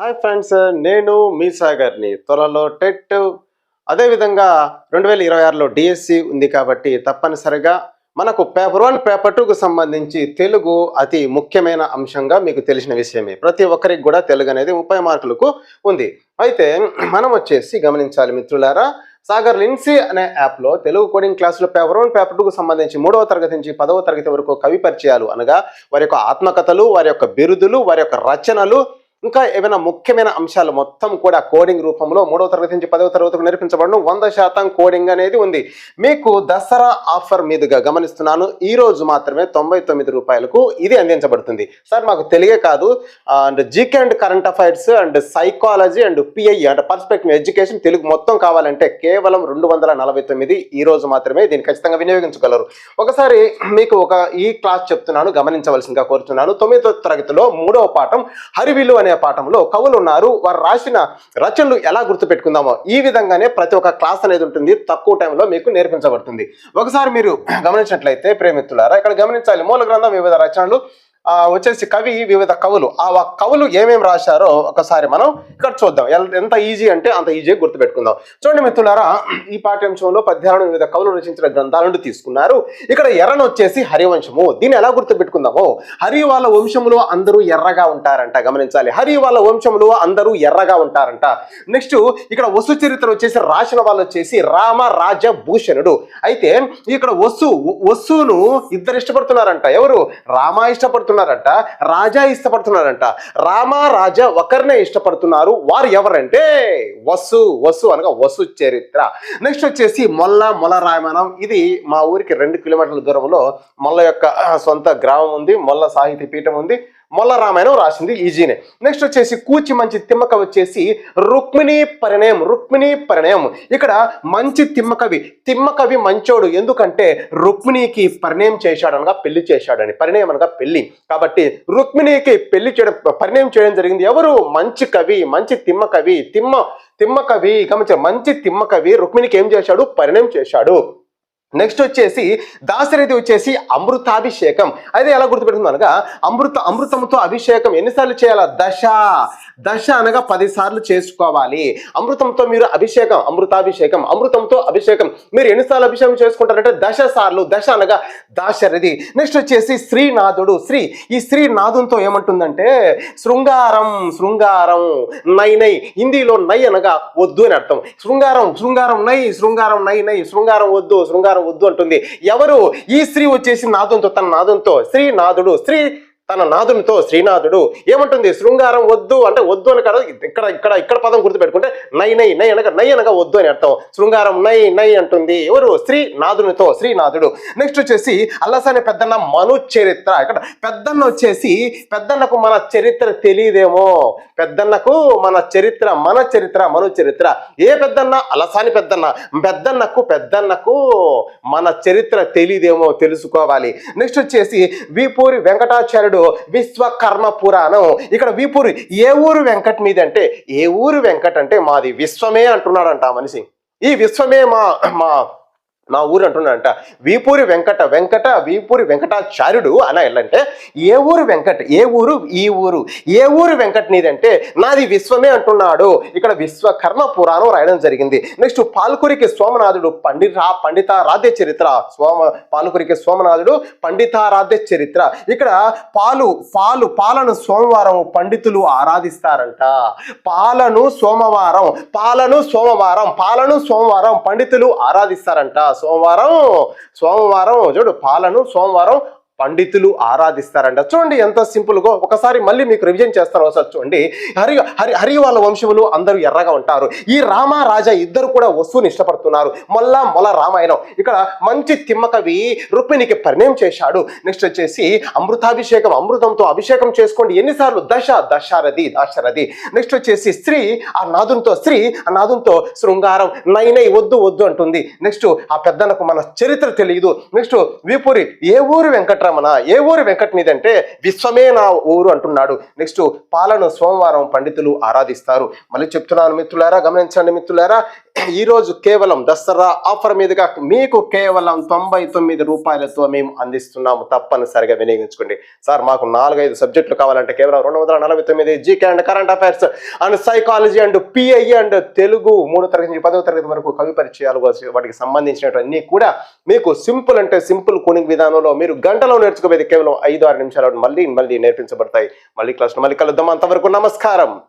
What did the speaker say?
Hi friends నేను మీ సాగర్ని. త్వరలో TET. అదేవిధంగా రెండు వేల ఇరవై ఆరులో డిఎస్సి ఉంది కాబట్టి తప్పనిసరిగా మనకు పేపర్ వన్ పేపర్ టూకు సంబంధించి తెలుగు అతి ముఖ్యమైన అంశంగా మీకు తెలిసిన విషయమే. ప్రతి ఒక్కరికి కూడా తెలుగు అనేది ముప్పై మార్కులకు ఉంది. అయితే మనం వచ్చేసి గమనించాలి మిత్రులారా సాగర్ లిన్సీ అనే యాప్లో తెలుగు కోడింగ్ క్లాసులో పేపర్ వన్ పేపర్ టూకు సంబంధించి మూడవ తరగతి నుంచి పదవ తరగతి వరకు కవి పరిచయాలు అనగా వారి యొక్క ఆత్మకథలు వారి యొక్క బిరుదులు వారి యొక్క రచనలు ఇంకా ఏమైనా ముఖ్యమైన అంశాలు మొత్తం కూడా కోడింగ్ రూపంలో మూడవ తరగతి నుంచి పదవ తరగతికి నేర్పించబడడం వంద శాతం కోడింగ్ అనేది ఉంది. మీకు దసరా ఆఫర్ మీదుగా గమనిస్తున్నాను. ఈ రోజు మాత్రమే తొంభై తొమ్మిది రూపాయలకు ఇది అందించబడుతుంది. సార్ మాకు తెలియే కాదు. And GK and current affairs and psychology and PI and perspective education Telugu మొత్తం కావాలంటే కేవలం రెండు వందల నలభై తొమ్మిది ఈ రోజు మాత్రమే దీన్ని ఖచ్చితంగా వినియోగించగలరు. ఒకసారి మీకు ఒక ఈ క్లాస్ చెప్తున్నాను. గమనించవలసిందిగా కోరుతున్నాను. తొమ్మిదో తరగతిలో మూడవ పాఠం హరివిలు అనే పాఠంలో కవులు ఉన్నారు వారు రాసిన రచనలు ఎలా గుర్తుపెట్టుకుందామో ఈ విధంగానే ప్రతి ఒక్క క్లాస్ అనేది ఉంటుంది. తక్కువ టైంలో మీకు నేర్పించబడుతుంది. ఒకసారి మీరు గమనించినట్లయితే ప్రేమిత్రులారా ఇక్కడ గమనించాలి. మూల గ్రంథం వివిధ రచనలు. వచ్చేసి కవి వివిధ కవులు. ఆ కవులు ఏమేమి రాశారో ఒకసారి మనం ఇక్కడ చూద్దాం. ఎంత ఈజీ అంటే అంత ఈజీ గుర్తుపెట్టుకుందాం. చూడండి మిత్రులారా ఈ పాఠ్యాంశంలో పద్యాలను వివిధ కవులు రచించిన గ్రంథాల నుండి తీసుకున్నారు. ఇక్కడ ఎర్రను వచ్చేసి హరివంశము. దీన్ని ఎలా గుర్తుపెట్టుకుందాము హరి వాళ్ళ వంశములో అందరూ ఎర్రగా ఉంటారంట గమనించాలి. హరి వాళ్ళ వంశములో అందరూ ఎర్రగా ఉంటారంట. నెక్స్ట్ ఇక్కడ వసు చరిత్ర వచ్చేసి రాసిన వాళ్ళు వచ్చేసి రామ రాజ భూషణుడు అయితే ఇక్కడ వసు వసును ఇద్దరు ఇష్టపడుతున్నారంట. ఎవరు? రామ ఇష్టపడుతున్నారు ఇష్టపడుతున్నారంట? రాజా ఇష్టపడుతున్నారంట. రామ రాజా ఒకరినే ఇష్టపడుతున్నారు. వారు ఎవరంటే? వసు వసు అనగా వసు చరిత్ర. నెక్స్ట్ వచ్చేసి మొల్ల మొల రామాయణం. ఇది మా ఊరికి రెండు కిలోమీటర్ల దూరంలో మొల్ల యొక్క సొంత గ్రామం ఉంది. మొల్ల సాహితీ పీఠం ఉంది. మొల్ల రామాయణం రాసింది ఈజీనే. నెక్స్ట్ వచ్చేసి కూచి మంచి తిమ్మక వచ్చేసి రుక్మిణి పరిణయం రుక్మిణి పరిణయం. ఇక్కడ మంచి తిమ్మకవి తిమ్మకవి మంచోడు. ఎందుకంటే రుక్మిణికి పరిణయం చేశాడు అనగా పెళ్ళి చేశాడని పరిణయం అనగా పెళ్ళి. కాబట్టి రుక్మిణికి పెళ్ళి చేయడం పరిణయం చేయడం జరిగింది. ఎవరు? మంచి కవి మంచి తిమ్మకవి తిమ్మ తిమ్మకవి గమనించారు మంచి తిమ్మకవి రుక్మిణికి ఏం చేశాడు? పరిణయం చేశాడు. నెక్స్ట్ వచ్చేసి దాశరథి వచ్చేసి అమృతాభిషేకం. అయితే ఎలా గుర్తుపెడుతుంది అనగా అమృత అమృతంతో అభిషేకం ఎన్నిసార్లు చేయాలా? దశ. దశ అనగా పది సార్లు చేసుకోవాలి. అమృతంతో మీరు అభిషేకం అమృతాభిషేకం అమృతంతో అభిషేకం. మీరు ఎన్నిసార్లు అభిషేకం చేసుకుంటారంటే దశ సార్లు దశ అనగా దాశరథి. నెక్స్ట్ వచ్చేసి శ్రీనాథుడు. శ్రీ ఈ శ్రీనాథునితో ఏమంటుందంటే శృంగారం శృంగారం నై నై. హిందీలో నై అనగా వద్దు అని అర్థం. శృంగారం శృంగారం నై శృంగారం నై నై. శృంగారం వద్దు శృంగారం వద్దు అంటుంది. ఎవరు? ఈ స్త్రీ వచ్చేసి నాదంతో తన నాదంతో శ్రీనాథుడు. శ్రీ తన నాదునితో శ్రీనాథుడు ఏమంటుంది? శృంగారం వద్దు అంటే వద్దు అని కదా. ఇక్కడ ఇక్కడ ఇక్కడ పదం గుర్తుపెట్టుకుంటే నై నై నై అనగా నై అనగా వద్దు అని అర్థం. శృంగారం నై నై అంటుంది. ఎవరు? శ్రీనాథునితో శ్రీనాథుడు. నెక్స్ట్ వచ్చేసి అల్లసాని పెద్దన్న మను చరిత్ర. ఇక్కడ పెద్దన్న వచ్చేసి పెద్దన్నకు మన చరిత్ర తెలియదేమో. పెద్దన్నకు మన చరిత్ర మన చరిత్ర మను చరిత్ర. ఏ పెద్దన్న? అలసాని పెద్దన్న. పెద్దన్నకు పెద్దన్నకు మన చరిత్ర తెలియదేమో తెలుసుకోవాలి. నెక్స్ట్ వచ్చేసి విపూరి వెంకటాచార్యుడు విశ్వకర్మ పురాణం ఇక్కడ వీపూరి ఏ ఊరు వెంకట్ మీది అంటే ఏ ఊరు వెంకట్ అంటే మాది విశ్వమే అంటున్నాడంట మనిషి. ఈ విశ్వమే మా మా నా ఊరు అంటున్నాడంట. వీపూరి వెంకట వెంకట వీపూరి వెంకటాచార్యుడు అలా ఎల్లంటే ఏ ఊరు వెంకట్ ఏ ఊరు ఈ ఊరు ఏ ఊరు వెంకట్ నీదంటే నాది విశ్వమే అంటున్నాడు. ఇక్కడ విశ్వకర్మ పురాణం రాయడం జరిగింది. నెక్స్ట్ పాల్కురికి సోమనాథుడు పండిత పండితారాధ్య చరిత్ర. సోమ పాల్కురికి సోమనాథుడు పండితారాధ్య చరిత్ర. ఇక్కడ పాలు పాలు పాలను సోమవారం పండితులు ఆరాధిస్తారంట. పాలను సోమవారం పాలను సోమవారం పాలను సోమవారం పండితులు ఆరాధిస్తారంట. సోమవారం సోమవారం చూడు పాలను సోమవారం పండితులు ఆరాధిస్తారంట. చూడండి ఎంత సింపుల్గా ఒకసారి మళ్ళీ మీకు రివిజన్ చేస్తాను ఒకసారి చూడండి. హరి హరి హరి వాళ్ళ వంశములు అందరూ ఎర్రగా ఉంటారు. ఈ రామ రాజా ఇద్దరు కూడా వస్తువుని ఇష్టపడుతున్నారు. మళ్ళా మొల రామాయణం. ఇక్కడ మంచి తిమ్మకవి రుక్మిణికి పరిణయం చేశాడు. నెక్స్ట్ వచ్చేసి అమృతాభిషేకం అమృతంతో అభిషేకం చేసుకోండి. ఎన్నిసార్లు? దశ దశారథి దాశరథి. నెక్స్ట్ వచ్చేసి స్త్రీ ఆ నాదునితో స్త్రీ ఆ నాదునితో శృంగారం. నై నై వద్దు వద్దు అంటుంది. నెక్స్ట్ ఆ పెద్దనకు మన చరిత్ర తెలియదు. నెక్స్ట్ విపురి ఏ ఊరు వెంకట్రావు వెంకటరమణ ఏ ఊరు వెంకట మీద అంటే విశ్వమే నా ఊరు అంటున్నాడు. నెక్స్ట్ పాలను సోమవారం పండితులు ఆరాధిస్తారు. మళ్ళీ చెప్తున్నాను మిత్రులారా గమనించండి మిత్రులారా ఈ రోజు కేవలం దసరా ఆఫర్ మీదుగా మీకు కేవలం తొంభై తొమ్మిది రూపాయలతో మేము అందిస్తున్నాము. తప్పనిసరిగా వినియోగించుకోండి. సార్ మాకు నాలుగైదు సబ్జెక్టులు కావాలంటే కేవలం రెండు వందల నలభై తొమ్మిది GK and current affairs and psychology and PI and Telugu మూడో తరగతి నుంచి పదవ తరగతి వరకు కవి పరిచయాలు వాటికి సంబంధించినటువంటి కూడా మీకు సింపుల్ అంటే సింపుల్ కూనింగ్ విధానంలో మీరు గంటలో నేర్చుకోబోయేది కేవలం ఐదు ఆరు నిమిషాలు మళ్ళీ మళ్ళీ నేర్పించబడతాయి. మళ్ళీ క్లాస్ మళ్ళీ కలుద్దాం. అంతవరకు నమస్కారం.